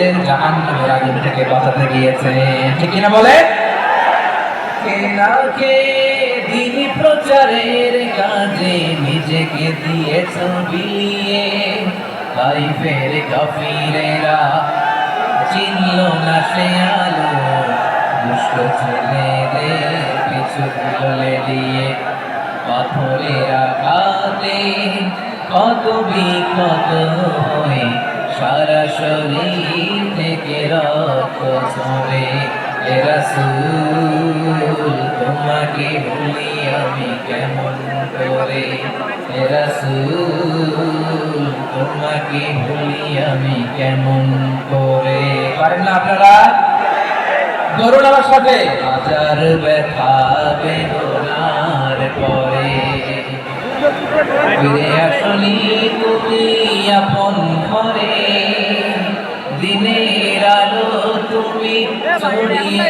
কাফেরদের জাহান্নামের আগুন থেকে বাঁচাতে গিয়েছে। ঠিক কিনা বলে কেনাকে দিন প্রচারের কাজে নিজেকে দিয়েছ বিলিয়ে তাই ফের কাফিরেরা চিনল না সে আলো। দুষ্ট ছেলেদের পিছু গলে দিয়ে পাথরের আঘাতে কত বিক্ষত হয়ে। সারা শরীর থেকে রক্ত ঝরে। রাসূল, তোমাকে ভুলি আমি কেমন করে? রাসূল, তোমাকে ভুলি আমি কেমন করে? পারেন না আপনারা? ধরুন আমার সাথে হাজার ব্যথা বেদনার পরে। ফিরে আসনি তুমি আপন ঘরে। ছড়িয়ে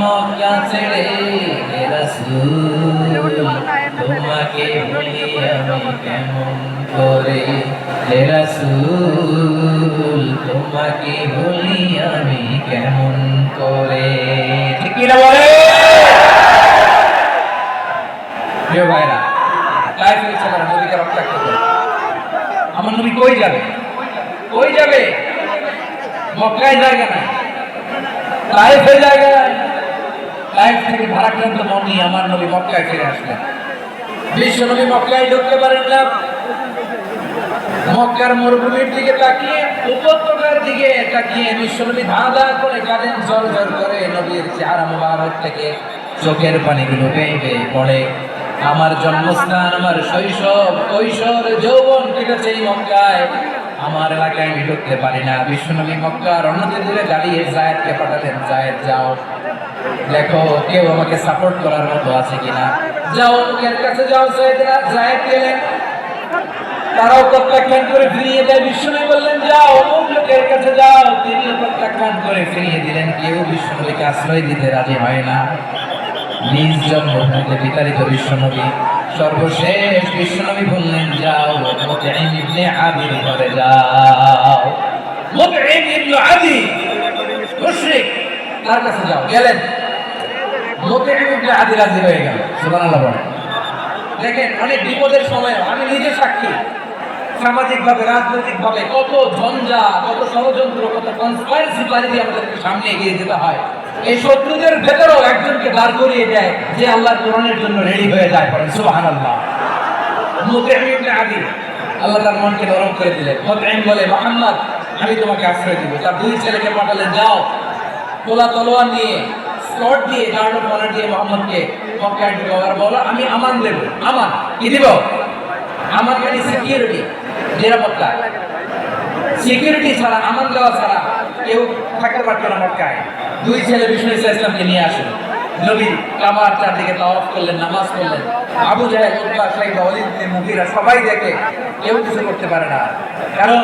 মক্কা ছেড়ে রাসূল তোমাকে ভুলি আমি কেমন করে হে রাসূল তোমাকে ভুলি আমি কেমন করে ঠিক কি না বলে প্রিয় ভাইরা ফিরেছে আমার নবীকে রক্ষা করতে আমার নবী কই যাবে কই যাবে? মক্কায় জায়গা নাই। লাইফের জায়গা নাই। লাইফ থেকে ভারাক্রান্ত মন আমার নবী মক্কায় ফিরে আসলেন। বিশ্ব নবী মক্কায় ঢুকতে পারেন না। মক্কার মরুভূমির দিকে তাকিয়ে, উপত্যকার দিকে তাকিয়ে বিশ্বনবী ধা ধা করে কাঁদেন জল জল করে নবীর চেহারা মুবারক থেকে চোখের পানিগুলো বেয়ে বেয়ে পড়ে। আমার জন্মস্থান, আমার শৈশব, কৈশোর, যৌবন কেটেছে এই মক্কায়। আমার এলাকায় আমি ঢুকতে পারি না। বিশ্বনবী মক্কার অন্যতে দূরে দাঁড়িয়ে জায়েদকে পাঠালেন জায়েদ, যাও। দেখো কেউ আমাকে সাপোর্ট করার মতো আছে কিনা? যাও এর কাছে যাও জায়েদরা জায়েদ গেলেন। তারাও প্রত্যাখ্যান করে ফিরিয়ে দেয়। বিষ্ণু বললেন, যাও অমুক লোকের কাছে যাও। তিনিও প্রত্যাখ্যান করে ফিরিয়ে দিলেন। কেউ বিষ্ণুকে আশ্রয় দিতে রাজি হয় না। নিজ জন্মভূমিতে বিতাড়িত বিশ্বনবী সর্বশেষ বিশ্বনবী বললেন, যাও। মুতঈম ইবনে আদির ঘরে যাও। মুতঈম ইবনে আদি, মুশরিক, তার কাছে যাও। গেলেন। মুতঈম ইবনে আদি রাজি হয়ে গেল। সুবহানাল্লাহ দেখেন, অনেক বিপদের সময় আমি নিজে সাক্ষী। সামাজিক ভাবে রাজনৈতিক ভাবে কত ঝঞ্ঝা, কত ষড়যন্ত্র, কত কনসপারেন্সি পারি দিয়ে আমাদেরকে সামনে এগিয়ে যেতে হয়। এই শত্রুদের ভেতরেও একজনকে দাঁড় করিয়ে দেয় যে আল্লাহর কোরআনের জন্য রেডি হয়ে যায় পড়েন সুবাহান আল্লাহ আদি আল্লাহ তার মনকে নরম করে দিলেন। মুতঈম বলে, মোহাম্মদ, আমি তোমাকে আশ্রয় দিব। তার দুই ছেলেকে পাঠালেন যাও। তোলা তলোয়ার নিয়ে স্কট দিয়ে গার্ড অফ দিয়ে মোহাম্মদকে মক্কায় আর বলো, আমি আমান দেব, আমান। কি দিব? আমান মানে সিকিউরিটি নিরাপত্তা। সিকিউরিটি ছাড়া, আমান দেওয়া ছাড়া কেউ থাকতে পারতো না মক্কায়। দুই ছেলে বিষ্ণু ইসা ইসলামকে নিয়ে আসেন নবী কামার চারদিকে তাওয়াফ করলেন, নামাজ করলেন আবু জাহেল উতবা সাইবা ওয়ালিদ মুগীরা সবাই দেখে কেউ কিছু করতে পারে না। কারণ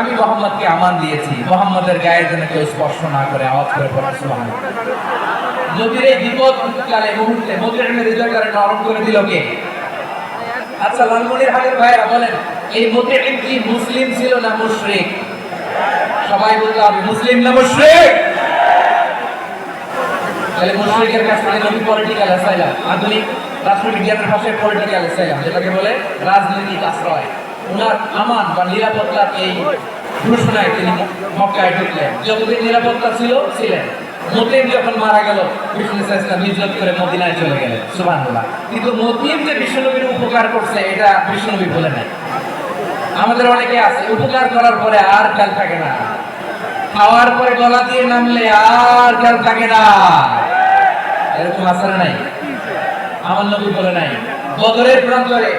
আমি মোহাম্মদকে আমান দিয়েছি। মোহাম্মদের গায়ে যেন কেউ স্পর্শ না করে, আওয়াজ করে নবীর এই বিপদ কালে মুহূর্তে হৃদয়টারে নরম করে দিল কে? আচ্ছা লালমনির হাটের ভাইরা বলেন, এই মুতঈম কি মুসলিম ছিল না মুশরিক? সবাই বলতে হবে মুসলিম না মুশরিক। তাহলে মুশরিকের কাছ থেকে নবী পলিটিক্যাল অ্যাসাইলাম আধুনিক রাষ্ট্রবিজ্ঞানের ভাষায় পলিটিক্যাল অ্যাসাইলাম যেটাকে বলে রাজনৈতিক আশ্রয় ওনার আমান বা নিরাপত্তার এই ঘোষণায় তিনি মক্কায় ঢুকলেন। যতদিন নিরাপত্তা ছিল, ছিলেন। মতিম যখন মারা গেল বিষ্ণু হিজরত করে মদিনায় চলে গেলেন। সুবহানাল্লাহ। কিন্তু মতিম যে বিষ্ণুনবীর উপকার করছে, এটা বিষ্ণুনবী বলে নাই। আমাদের অনেকে আছে, উপকার করার পরে আর খেয়াল থাকে না। খাওয়ার পরে গলা দিয়ে নামলে আর খেয়াল থাকে না। এরকম আসলে নাই? আমার নবী বলে নাই, বদরের প্রান্তরে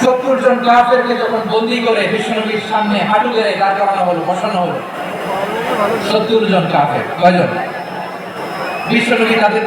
সত্তর জন কাফেরকে যখন বন্দি করে বিষ্ণুনবীর সামনে হাঁটু গেড়ে দাঁড় করানো হলো, বসানো হলো। সত্তর জন কাফের, কয়জন? বিশ্বনবী তাদের